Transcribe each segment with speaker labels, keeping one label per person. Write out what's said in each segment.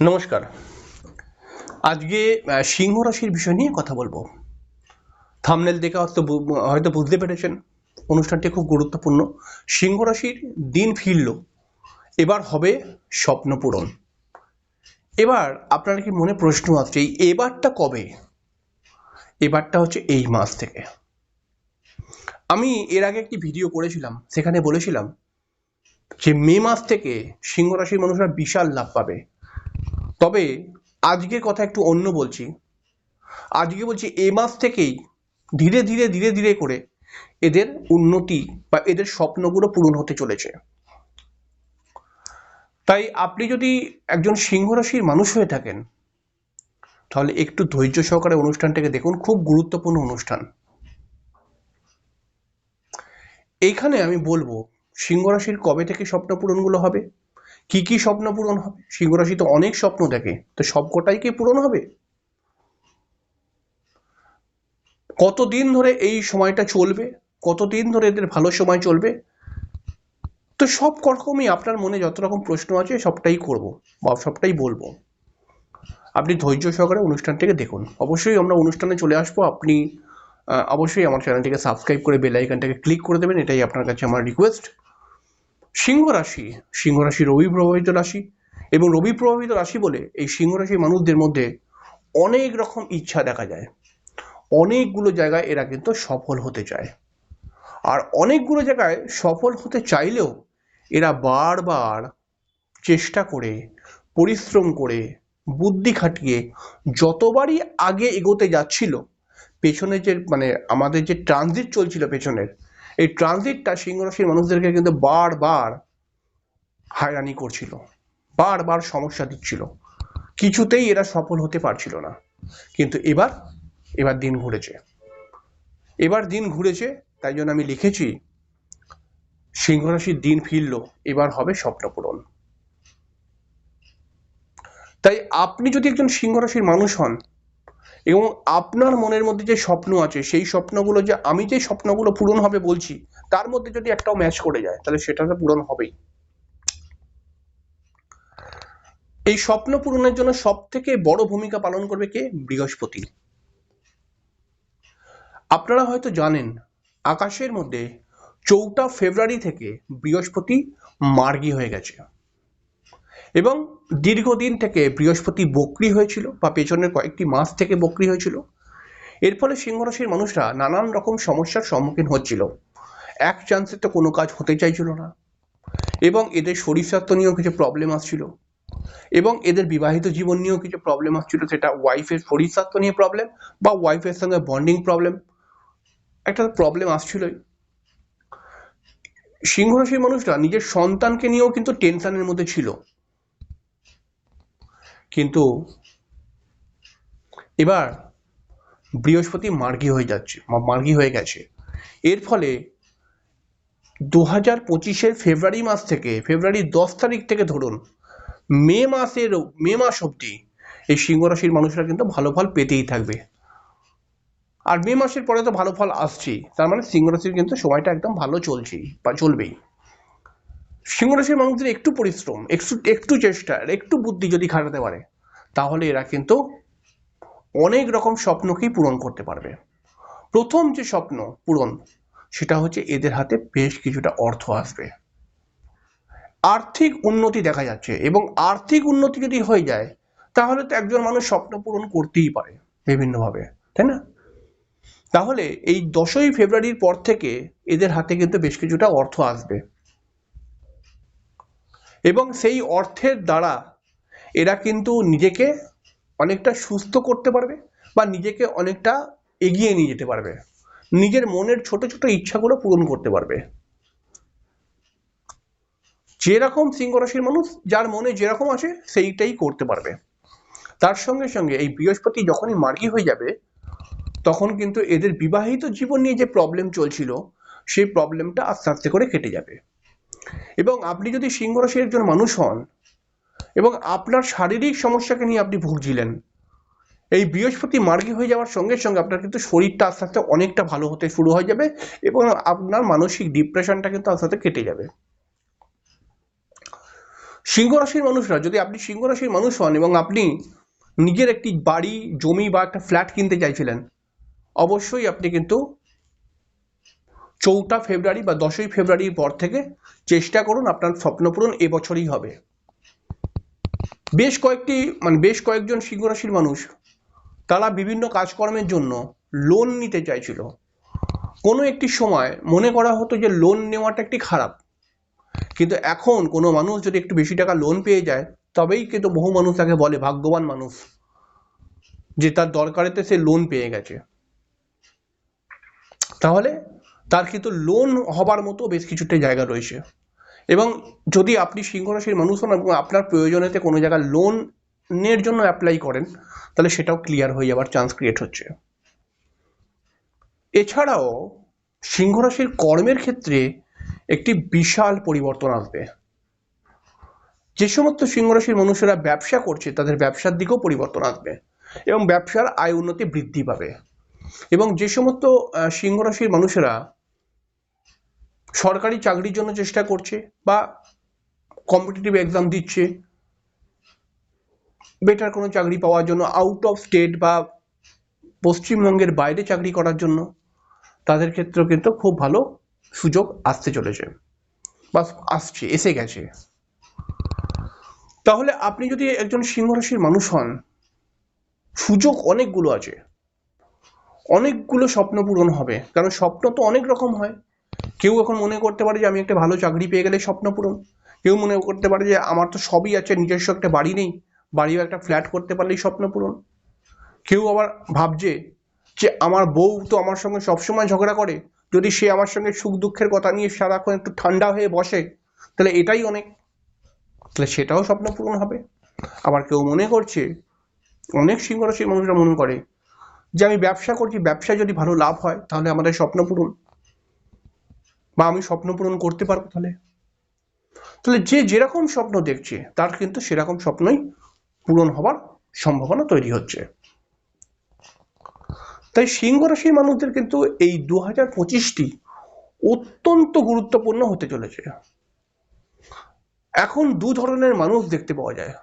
Speaker 1: নমস্কার। আজকে সিংহ রাশির বিষয় নিয়ে কথা বলব। থামনেল দেখে হয়তো হয়তো বুঝতে পেরেছেন, অনুষ্ঠানটি খুব গুরুত্বপূর্ণ। সিংহ রাশির দিন ফিরল, এবার হবে স্বপ্ন পূরণ। এবার আপনার কি মনে প্রশ্ন আসছে, এই এবারটা কবে? এবারটা হচ্ছে এই মাস থেকে। আমি এর আগে একটি ভিডিও করেছিলাম, সেখানে বলেছিলাম যে মে মাস থেকে সিংহ রাশির মানুষরা বিশাল লাভ পাবে। তবে আজকের কথা একটু অন্য বলছি। আজকে বলছি এ মাস থেকেই ধীরে ধীরে ধীরে ধীরে করে এদের উন্নতি বা এদের স্বপ্নগুলো পূরণ হতে চলেছে। তাই আপনি যদি একজন সিংহ রাশির মানুষ হয়ে থাকেন, তাহলে একটু ধৈর্য সহকারে অনুষ্ঠানটাকে দেখুন, খুব গুরুত্বপূর্ণ অনুষ্ঠান। এইখানে আমি বলব সিংহ রাশির কবে থেকে স্বপ্ন পূরণগুলো হবে? কি কি স্বপ্ন পূরণ হবে? সিংহ রাশি তো অনেক স্বপ্ন দেখে। তো সবকটাই কি পূরণ হবে? কতদিন ধরে এই সময়টা চলবে? কতদিন ধরে এদের ভালো সময় চলবে? তো সব রকমই আপনার মনে যত রকম প্রশ্ন আছে সবটাই করব বা সবটাই বলব। আপনি ধৈর্য সহকারে অনুষ্ঠানটিকে দেখুন। অবশ্যই আমরা অনুষ্ঠানে চলে আসব। আপনি অবশ্যই আমার চ্যানেলটিকে সাবস্ক্রাইব করে বেল আইকনটাকে ক্লিক করে দেবেন। এটাই আপনার কাছে আমার রিকোয়েস্ট সিংহ রাশি সিংহ রাশি রবি প্রভাবিত রাশি এবং রবি প্রভাবিত রাশি বলে এই সিংহ রাশির মানুষদের মধ্যে অনেক রকম ইচ্ছা দেখা যায়। অনেকগুলো জায়গায় এরা কিন্তু সফল হতে চায়। আর অনেকগুলো জায়গায় সফল হতে চাইলেও এরা বারবার চেষ্টা করে, পরিশ্রম করে, বুদ্ধি খাটিয়ে যতবারই আগে এগোতে যাচ্ছিল, পেছনে যে মানে আমাদের যে ট্রানজিট চলছিল পেছনের এই ট্রানজিটটা সিংহ রাশির মানুষদেরকে কিন্তু বারবার হয়রানি করছিল। বারবার সমস্যা দিচ্ছিল। কিছুতেই এরা সফল হতে পারছিল না। কিন্তু এবার এবার দিন ঘুরেছে। এবার দিন ঘুরেছে, তাই জন্য আমি লিখেছি সিংহ রাশির দিন ফিরল, এবার হবে স্বপ্ন পূরণ। তাই আপনি যদি একজন সিংহ রাশির মানুষ হন এবং আপনার মনের মধ্যে যে স্বপ্ন আছে, সেই স্বপ্নগুলো যে আমি যে স্বপ্নগুলো পূরণ হবে বলছি, তার মধ্যে যদি একটাও ম্যাচ করে যায়, তাহলে সেটা তো পূরণ হবেই। এই স্বপ্ন পূরণের জন্য সব থেকে বড় ভূমিকা পালন করবে কে? বৃহস্পতি। আপনারা হয়তো জানেন, আকাশের মধ্যে চৌঠা ফেব্রুয়ারি থেকে বৃহস্পতি মার্গী হয়ে গেছে। এবং দীর্ঘদিন থেকে বৃহস্পতি বক্রি হয়েছিল বা পেছনের কয়েকটি মাস থেকে বক্রি হয়েছিল। এর ফলে সিংহ রাশির মানুষরা নানান রকম সমস্যার সম্মুখীন হচ্ছিল। এক চান্সে তো কোনো কাজ হতে চাইছিল না। এবং এদের শরীর স্বাস্থ্য নিয়েও কিছু প্রবলেম আসছিল। এবং এদের বিবাহিত জীবন নিয়েও কিছু প্রবলেম আসছিল। সেটা ওয়াইফের শরীর স্বাস্থ্য নিয়ে প্রবলেম বা ওয়াইফের সঙ্গে বন্ডিং প্রবলেম একটা প্রবলেম আসছিলই। সিংহ রাশির মানুষরা নিজের সন্তানকে নিয়েও কিন্তু টেনশনের মধ্যে ছিল। কিন্তু এবার বৃহস্পতি মার্গী হয়ে যাচ্ছে মার্গী হয়ে গেছে। এর ফলে দু হাজার পঁচিশের ফেব্রুয়ারি মাস থেকে, ফেব্রুয়ারি দশ তারিখ থেকে ধরুন, মে মাসের, মে মাস অবধি এই সিংহ রাশির মানুষরা কিন্তু ভালো ফল পেতেই থাকবে। আর মে মাসের পরে তো ভালো ফল আসছেই, তার মানে সিংহ রাশির কিন্তু সময়টা একদম ভালো চলছেই, বা চলবেই। সিংহ রাশির মানুষদের একটু পরিশ্রম, একটু একটু চেষ্টা একটু বুদ্ধি যদি খাটাতে পারে, তাহলে এরা কিন্তু অনেক রকম স্বপ্নকেই পূরণ করতে পারবে। প্রথম যে স্বপ্ন পূরণ, সেটা হচ্ছে এদের হাতে বেশ কিছুটা অর্থ আসবে। আর্থিক উন্নতি দেখা যাচ্ছে, এবং আর্থিক উন্নতি যদি হয়ে যায়, তাহলে তো একজন মানুষ স্বপ্ন পূরণ করতেই পারে বিভিন্নভাবে, তাই না? তাহলে এই দশই ফেব্রুয়ারির পর থেকে এদের হাতে কিন্তু বেশ কিছুটা অর্থ আসবে। এবং সেই অর্থের দ্বারা এরা কিন্তু নিজেকে অনেকটা সুস্থ করতে পারবে বা নিজেকে অনেকটা এগিয়ে নিয়ে যেতে পারবে। নিজের মনের ছোট ছোট ইচ্ছাগুলো পূরণ করতে পারবে। যেরকম সিংহ রাশির মানুষ, যার মনে যেরকম আছে সেইটাই করতে পারবে। তার সঙ্গে সঙ্গে এই বৃহস্পতি যখনই মার্গী হয়ে যাবে, তখন কিন্তু এদের বিবাহিত জীবন নিয়ে যে প্রবলেম চলছিল, সেই প্রবলেমটা আস্তে আস্তে করে কেটে যাবে। এবং আপনি যদি সিংহ রাশির একজন মানুষ হন, এবং আপনার শারীরিক সমস্যাকে নিয়ে আপনি ভুগছিলেন, এই বৃহস্পতি মার্গী হয়ে যাওয়ার সঙ্গে সঙ্গে আপনার কিন্তু শরীরটা আস্তে আস্তে অনেকটা ভালো হতে শুরু হয়ে যাবে এবং আপনার মানসিক ডিপ্রেশনটা কিন্তু আস্তে আস্তে কেটে যাবে। সিংহ রাশির মানুষরা, যদি আপনি সিংহ রাশির মানুষ হন এবং আপনি নিজের একটি বাড়ি, জমি বা একটা ফ্ল্যাট কিনতে চাইছিলেন, অবশ্যই আপনি কিন্তু চৌঠা ফেব্রুয়ারি বা দশই ফেব্রুয়ারির পর থেকে চেষ্টা করুন আপনার স্বপ্নপূরণ এবছরই হবে। বেশ কয়েকটি মানে বেশ কয়েকজন সিংহ রাশির মানুষ তারা বিভিন্ন কাজকর্মের জন্য লোন নিতে চাইছিল। কোনো একটি সময় মনে করা হতো যে লোন নেওয়াটা একটি খারাপ। কিন্তু এখন কোনো মানুষ যদি একটু বেশি টাকা লোন পেয়ে যায়, তবেই কিন্তু বহু মানুষ তাকে বলে ভাগ্যবান মানুষ যে তার দরকারেতে সে লোন পেয়ে গেছে। তাহলে তার কিন্তু লোন হবার মতো বেশ কিছুটা জায়গা রয়েছে। এবং যদি আপনি সিংহ রাশির মানুষ হন এবং আপনার প্রয়োজনেতে কোনো জায়গায় লোনের জন্য অ্যাপ্লাই করেন তাহলে সেটাও ক্লিয়ার হয়ে যাওয়ার চান্স ক্রিয়েট হচ্ছে। এছাড়াও সিংহ রাশির কর্মের ক্ষেত্রে একটি বিশাল পরিবর্তন আসবে। যে সমস্ত সিংহ রাশির মানুষেরা ব্যবসা করছে তাদের ব্যবসার দিকেও পরিবর্তন আসবে এবং ব্যবসার আয় উন্নতি বৃদ্ধি পাবে। এবং যে সমস্ত আহ, সিংহ রাশির মানুষেরা সরকারি চাকরির জন্য চেষ্টা করছে বা কম্পিটিটিভ এক্সাম দিচ্ছে। বেটার কোনো চাকরি পাওয়ার জন্য আউট অফ স্টেট বা পশ্চিমবঙ্গের বাইরে চাকরি করার জন্য তাদের ক্ষেত্রেও কিন্তু খুব ভালো সুযোগ আসতে চলেছে। বা আসছে, এসে গেছে। তাহলে আপনি যদি একজন সিংহ রাশির মানুষ হন, সুযোগ অনেকগুলো আছে। অনেকগুলো স্বপ্ন পূরণ হবে, কারণ স্বপ্ন তো অনেক রকম হয়। কেউ এখন মনে করতে পারে যে আমি একটা ভালো চাকরি পেয়ে গেলে স্বপ্ন পূরণ। কেউ মনে করতে পারে যে আমার তো সবই আছে, নিজস্ব একটা বাড়ি নেই, বাড়িও একটা ফ্ল্যাট করতে পারলেই স্বপ্ন পূরণ। কেউ আবার ভাবছে যে আমার বউ তো আমার সঙ্গে সবসময় ঝগড়া করে, যদি সে আমার সঙ্গে সুখ দুঃখের কথা নিয়ে সারাক্ষণ একটু ঠান্ডা হয়ে বসে, তাহলে এটাই অনেক। তাহলে সেটাও স্বপ্ন পূরণ হবে। আবার কেউ মনে করছে, অনেক সিংহ রাশির মানুষরা মনে করে যে আমি ব্যবসা করছি, ব্যবসায় যদি ভালো লাভ হয়, তাহলে আমাদের স্বপ্ন পূরণ। বা আমি স্বপ্ন পূরণ করতে পারব তাহলে? তাহলে যে যেরকম স্বপ্ন দেখছে, তার কিন্তু সেরকম স্বপ্নই পূরণ হবার সম্ভাবনা তৈরি হচ্ছে। তাই সিংহ রাশির মানুষদের কিন্তু এই দু হাজার পঁচিশটি অত্যন্ত গুরুত্বপূর্ণ হতে চলেছে। এখন দু ধরনের মানুষ দেখতে পাওয়া যায়।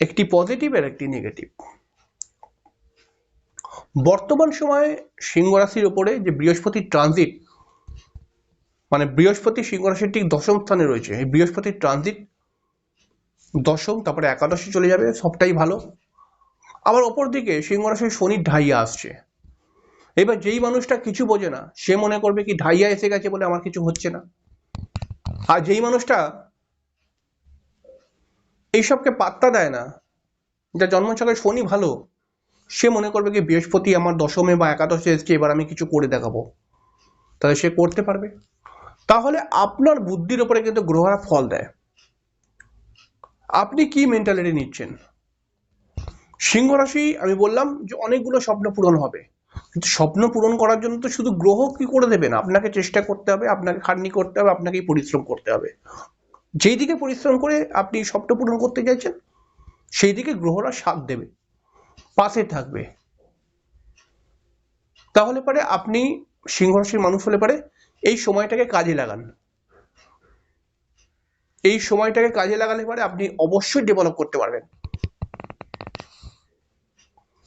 Speaker 1: একটি পজিটিভ আর একটি নেগেটিভ বর্তমান সময়ে সিংহ রাশির ওপরে যে বৃহস্পতির ট্রানজিট মানে বৃহস্পতি সিংহ রাশির ঠিক দশম স্থানে রয়েছে। এই বৃহস্পতির ট্রানজিট দশম, তারপরে একাদশে চলে যাবে, সবটাই ভালো। আবার অপর দিকে সিংহ রাশির শনির ঢাইয়া আসছে। এবার যেই মানুষটা কিছু বোঝে না, সে মনে করবে কি ঢাইয়া এসে গেছে বলে আমার কিছু হচ্ছে না। আর যেই মানুষটা এইসবকে পাত্তা দেয় না যা জন্মছকে শনি ভালো, সে মনে করবে কি বৃহস্পতি আমার দশমে বা একাদশে এসছে, এবার আমি কিছু করে দেখাবো। তাহলে সে করতে পারবে। তাহলে আপনার বুদ্ধির উপরে কিন্তু গ্রহরা ফল দেয়। আপনি কি মেন্টালিটি নিচ্ছেন? সিংহ রাশি, আমি বললাম যে অনেকগুলো স্বপ্ন পূরণ হবে। কিন্তু স্বপ্ন পূরণ করার জন্য তো শুধু গ্রহ কি করে দেবেন আপনাকে চেষ্টা করতে হবে, আপনাকে খাটনি করতে হবে, আপনাকেই পরিশ্রম করতে হবে। যেই দিকে পরিশ্রম করে আপনি স্বপ্ন পূরণ করতে চাইছেন, সেই দিকে গ্রহরা সাথ দেবে, পাশে থাকবে। তাহলে পরে আপনি সিংহ রাশির মানুষ হলে পারে এই সময়টাকে কাজে লাগান। এই সময়টাকে কাজে লাগালে পরে আপনি অবশ্যই ডেভেলপ করতে পারবেন।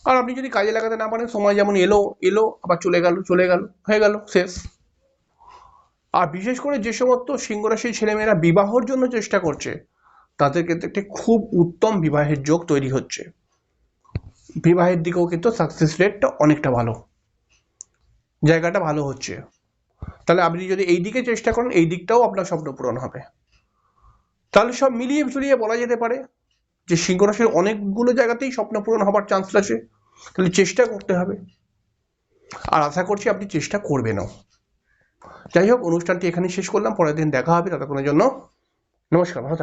Speaker 1: আর আপনি যদি কাজে লাগাতে না পারেন, সময় যেমন এলো এলো, আবার চলে গেল চলে গেল, হয়ে গেল, শেষ। আর বিশেষ করে যে সমস্ত সিংহ রাশির ছেলেমেয়েরা বিবাহর জন্য চেষ্টা করছে, তাদের ক্ষেত্রে একটি খুব উত্তম বিবাহের যোগ তৈরি হচ্ছে। বিবাহের দিকেও কিন্তু সাকসেস রেটটা অনেকটা ভালো। জায়গাটা ভালো হচ্ছে। তাহলে আপনি যদি এই দিকে চেষ্টা করেন, এই দিকটাও আপনার স্বপ্ন পূরণ হবে। তাহলে সব মিলিয়ে ঝুলিয়ে বলা যেতে পারে যে সিংহ রাশির অনেকগুলো জায়গাতেই স্বপ্ন পূরণ হবার চান্স আছে। তাহলে চেষ্টা করতে হবে। আর আশা করছি আপনি চেষ্টা করবেনও। যাই হোক, অনুষ্ঠানটি এখানে শেষ করলাম। পরের দিন দেখা হবে। ততক্ষণের জন্য নমস্কার, ভালো